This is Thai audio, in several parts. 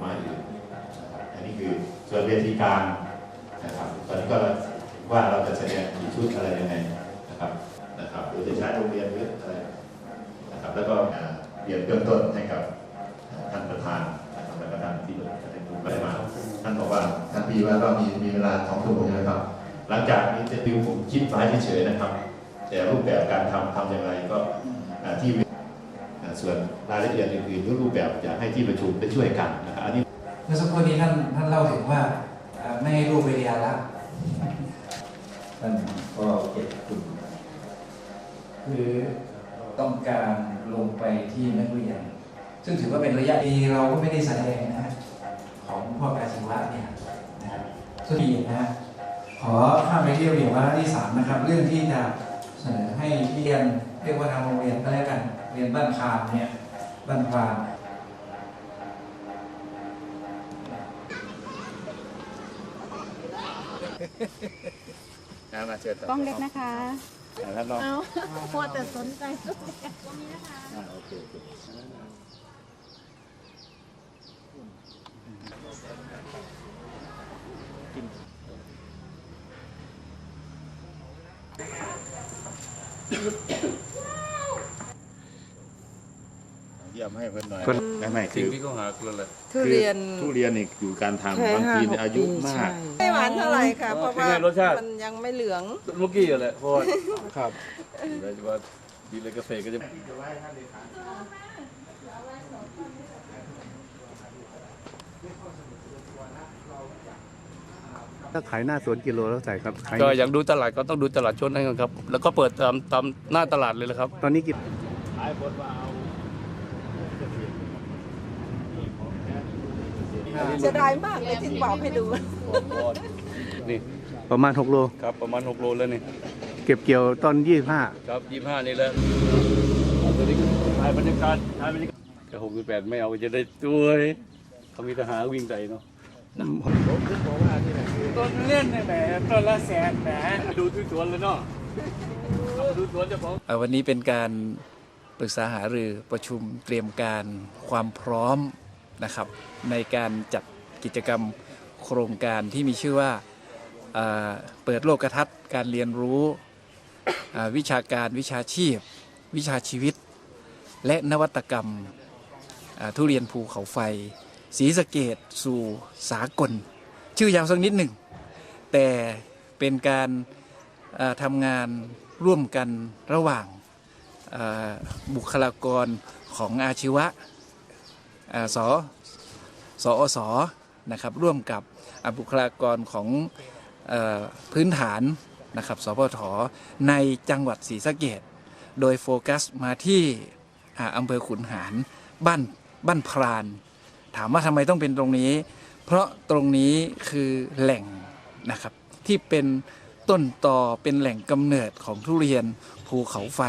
ไม้อื่นนะครับอันนี้คือส่วนเวทีกลางนะครับตอนนี้ก็ว่าเราจะแสดงกี่ชุดอะไรยังไงนะครับนะครับหรือจะใช้โรงเรียนหรืออะไรนะครับแล้วก็เรียนเบื้องต้นให้กับท่านประธานนะครับและก็ท่านที่จะได้ดูไปมาท่านบอกว่าท่านปีว่าก็มีมีเวลาสองชั่วโมงใช่ไหมครับหลังจากนี้จะดิวผมคิดไว้เฉยๆนะครับ แต่รูปแบบการทำทำอย่างไรก็ที่ ส่วนรายละเอียดอื่นๆรูปแบบอยากให้ที่ประชุมได้ช่วยกันนะครับอันนี้เมื่อสักครู่นี้ท่านท่านเล่าถึงว่าไม่ให้ลูปเรียนละท่านก็เก็บกลุ่มคือต้องการลงไปที่นักเรียน ซึ่งถือว่าเป็นระยะดีเราก็ไม่ได้แสดงนะของพ่อกาชีวะเนี่ยนะครับสุดีนะฮะขอข้ามไปที่ระเบียบวาระที่สามนะครับ เรื่องที่จะเสนอให้เรียนเรียกว่าทางโรงเรียนก็แล้วกัน เรียนบ้านคามเนี่ยบ้านคามมาเชิญกล้องเล็กนะคะท่านรองเอาพอแต่สนใจโอเคโอเคเยี่ยมให้เพื่อนหน่อยไม่ไม่คืสิ่งอที่เขาหาคืออะไรทุเรียน ทุเรียนนี่อยู่การทำแค่บางห้าทีหเนี่ยกอายุปีมากใช่ไม่หวานเท่าไหร่ค่ะ เพราะว่าเป็นไงรสชาติมันยังไม่เหลือง เมื่อกี้อะไรเพราะว่าครับ อะไรจะว่าดีเลยเกษตรก็จะถ้าขายหน้าสวนกิโลแล้วใส่ครับขายก็อยากดูตลาดก็ต้องดูตลาดชนนะครับ แล้วก็เปิดตามตามหน้าตลาดเลยแหละครับ ตอนนี้กี่ขายผลว่าเอา จะได้มากเลยที่บอกให้ดู นี่ประมาณ 6 โล ครับประมาณ 6 โลแล้วนี่เก็บเกี่ยวตอนครับ 25 นี่แหละเอาตัวนี้ถ่ายบรรยากาศถ่ายบรรยากาศแต่68 ไม่เอาจะได้ตัวเขามีทหารวิ่งใส่เนาะต้นเล่นเนี่ยแหมต้นละแสนแหมดูที่สวนเลยเนาะเอามาดูสวนเจ้าของเอ่อวันนี้เป็นการปรึกษาหารือประชุมเตรียมการความพร้อม นะครับ ในการจัดกิจกรรมโครงการที่มีชื่อว่าเอ่อเปิดโลกทัศน์การเรียนรู้วิชาการวิชาชีพ วิชาชีวิต และนวัตกรรมทุเรียนภูเขาไฟสีสะเกตสู่สากล ชื่อยาวสักนิดหนึ่ง แต่เป็นการทำงานร่วมกันระหว่างบุคลากรของอาชีวะ สสอสนะครับร่วมกับบุคลากรของอพื้นฐานนะครับสพทในจังหวัดศรีสะเกดโดยโฟกัสมาที่อำเภอขุนหารบ้านบ้านพราน ถามว่าทำไมต้องเป็นตรงนี้ เพราะตรงนี้คือแหล่งนะครับที่เป็นต้นต่อเป็นแหล่งกำเนิดของทุเรียนภูเขาไฟ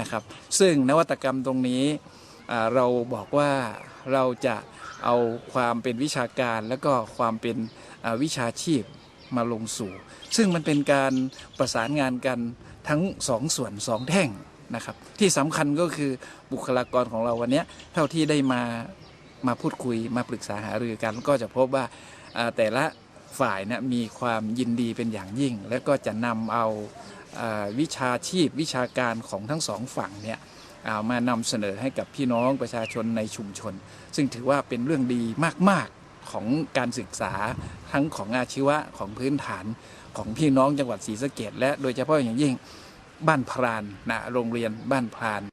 นะครับ ซึ่งนวัตกรรมตรงนี้เราบอกว่า เราจะเอาความเป็นวิชาการและก็ความเป็นวิชาชีพมาลงสู่ ซึ่งมันเป็นการประสานงานกันทั้งสองส่วนสองแท่งนะครับที่สำคัญก็คือบุคลากรของเราวันนี้เท่าที่ได้มามาพูดคุยมาปรึกษาหารือกัน ก็จะพบว่าแต่ละฝ่ายนะมีความยินดีเป็นอย่างยิ่ง และก็จะนำเอาวิชาชีพวิชาการของทั้งสองฝั่งเนี่ย เอามานำเสนอให้กับพี่น้องประชาชนในชุมชน ซึ่งถือว่าเป็นเรื่องดีมาก ๆ ของการศึกษาทั้งของอาชีวะของพื้นฐานของพี่น้องจังหวัดศรีสะเกดและโดยเฉพาะอย่างยิ่งบ้านพรานนะโรงเรียนบ้านพราน